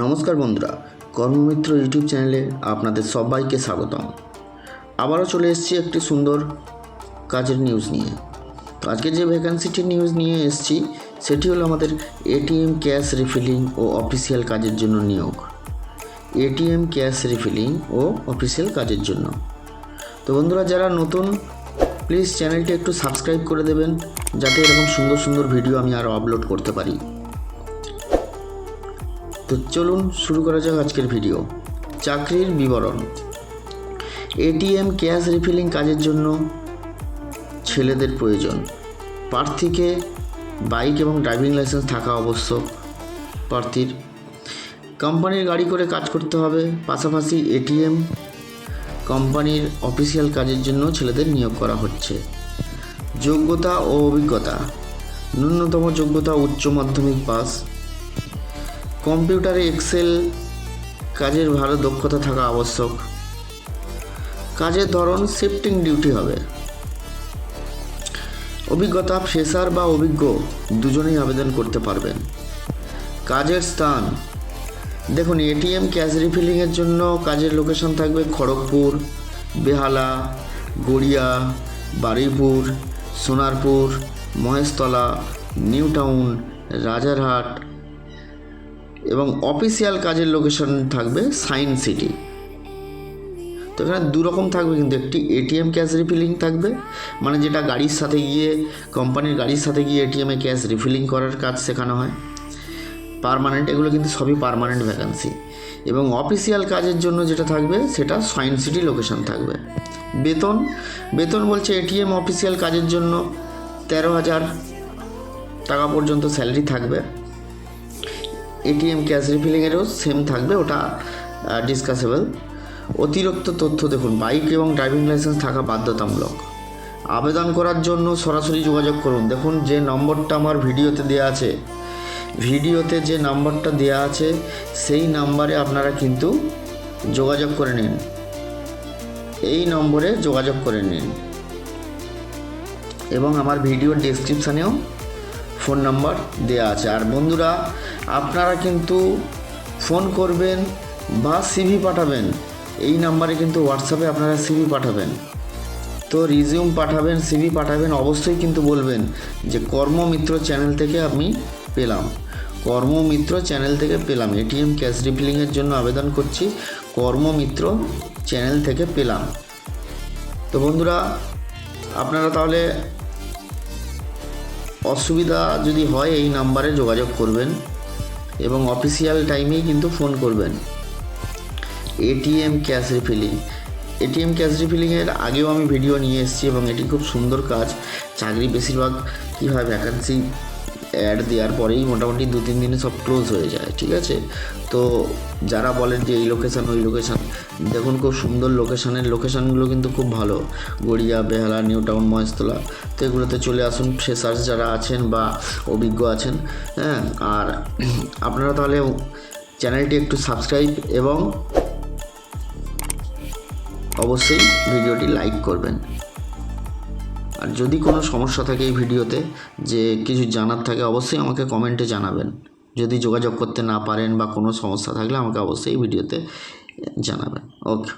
নমস্কার বন্ধুরা, কর্মমিত্র ইউটিউব চ্যানেলে আপনাদের সবাইকে স্বাগতম। আবারও চলে এসেছি একটি সুন্দর কাজের নিউজ নিয়ে। তো আজকে যে ভ্যাকান্সিটির নিউজ নিয়ে এসেছি, সেটি হলো আমাদের এটিএম ক্যাশ রিফিলিং ও অফিসিয়াল কাজের জন্য নিয়োগ। এটিএম ক্যাশ রিফিলিং ও অফিসিয়াল কাজের জন্য। তো বন্ধুরা, যারা নতুন প্লিজ চ্যানেলটি একটু সাবস্ক্রাইব করে দেবেন, যাতে এরকম সুন্দর সুন্দর ভিডিও আমি আরও আপলোড করতে পারি। তো চলুন শুরু করা যাক আজকের ভিডিও চাকরির বিবরণ। এটিএম ক্যাশ রিফিলিং কাজের জন্য ছেলেদের প্রয়োজন। প্রার্থীকে বাইক এবং ড্রাইভিং লাইসেন্স থাকা আবশ্যক প্রার্থীর। কোম্পানির গাড়ি করে কাজ করতে হবে, পাশাপাশি এটিএম কোম্পানির অফিসিয়াল কাজের জন্য ছেলেদের নিয়োগ করা হচ্ছে। যোগ্যতা ও অভিজ্ঞতা। ন্যূনতম যোগ্যতা উচ্চ মাধ্যমিক পাস। কম্পিউটারে এক্সেল কাজের ভালো দক্ষতা থাকা আবশ্যক। কাজের ধরন শিফটিং ডিউটি হবে। অভিজ্ঞতা, ফ্রেশার বা অভিজ্ঞ দুজনেই আবেদন করতে পারবেন। কাজের স্থান। দেখুন, এটিএম, ক্যাশ রিফিলিংয়ের জন্য কাজের লোকেশন থাকবে খড়গপুর, বেহালা, গড়িয়া, বারুইপুর, সোনারপুর, মহেশতলা, নিউ টাউন, রাজারহাট এবং অফিসিয়াল কাজের লোকেশন থাকবে সায়েন্স সিটি তো এখানে দু রকম থাকবে, কিন্তু একটি এটিএম ক্যাশ রিফিলিং থাকবে। মানে যেটা গাড়ির সাথে গিয়ে কোম্পানির গাড়ির সাথে গিয়ে এটিএমে ক্যাশ রিফিলিং করার কাজ শেখানো হয়। পারমানেন্ট এগুলো কিন্তু সবই পারমানেন্ট ভ্যাকান্সি এবং অফিসিয়াল কাজের জন্য যেটা থাকবে, সেটা সায়েন্স সিটি লোকেশন থাকবে। বেতন বেতন বলছে এটিএম অফিসিয়াল কাজের জন্য তেরো হাজার টাকা পর্যন্ত স্যালারি থাকবে। এটিএম ক্যাশ রিফিলিংয়েরও সেম থাকবে, ওটা ডিসকাসেবল অতিরিক্ত তথ্য দেখুন বাইক এবং ড্রাইভিং লাইসেন্স থাকা বাধ্যতামূলক। আবেদন করার জন্য সরাসরি যোগাযোগ করুন। দেখুন, যে নম্বরটা আমার ভিডিওতে দেওয়া আছে, ভিডিওতে যে নাম্বারটা দেওয়া আছে, সেই নাম্বারে আপনারা কিন্তু যোগাযোগ করে নিন। এই নম্বরে যোগাযোগ করে নিন। এবং আমার ভিডিওর ডেসক্রিপশানেও ফোন নাম্বার দেওয়া আছে। আর বন্ধুরা, আপনারা কিন্তু ফোন করবেন বা সিভি পাঠাবেন, এই নাম্বারে কিন্তু হোয়াটসঅ্যাপে আপনারা সিভি পাঠাবেন। তো রিজিউম পাঠাবেন সিভি পাঠাবেন, অবশ্যই কিন্তু বলবেন যে কর্মমিত্র চ্যানেল থেকে আমি পেলাম। কর্মমিত্র চ্যানেল থেকে পেলাম। এটিএম ক্যাশ রিফিলিংয়ের জন্য আবেদন করছি, কর্মমিত্র চ্যানেল থেকে পেলাম। তো বন্ধুরা, আপনারা তাহলে অসুবিধা যদি হয় এই নাম্বারে যোগাযোগ করবেন এবং অফিসিয়াল টাইমেই কিন্তু ফোন করবেন। ATM cash refilling. ATM cash রিফিলিংয়ের আগেও আমি ভিডিও নিয়ে এসেছি এবং এটি খুব সুন্দর কাজ। চাকরি বেশিরভাগ কীভাবে ভ্যাকান্সি অ্যাড দেওয়ার পরেই মোটামুটি দু, তিন দিনে সব ক্লোজ হয়ে যায়, ঠিক আছে? তো যারা বলেন যে এই লোকেশান ওই লোকেশান দেখুন খুব সুন্দর লোকেশানের লোকেশানগুলো কিন্তু খুব ভালো। গড়িয়া, বেহালা নিউ টাউন মহেশতলা, তো এগুলোতে চলে আসুন। ফ্রেশার্স যারা আছেন বা অভিজ্ঞ আছেন হ্যাঁ? আর আপনারা তাহলে চ্যানেলটি একটু সাবস্ক্রাইব এবং অবশ্যই ভিডিওটি লাইক করবেন। আর যদি কোনো সমস্যা থাকে এই ভিডিওতে যে কিছু জানার থাকে, অবশ্যই আমাকে কমেন্টে জানাবেন। যদি যোগাযোগ করতে না পারেন বা কোনো সমস্যা থাকলে আমাকে অবশ্যই ভিডিওতে জানাবেন। ওকে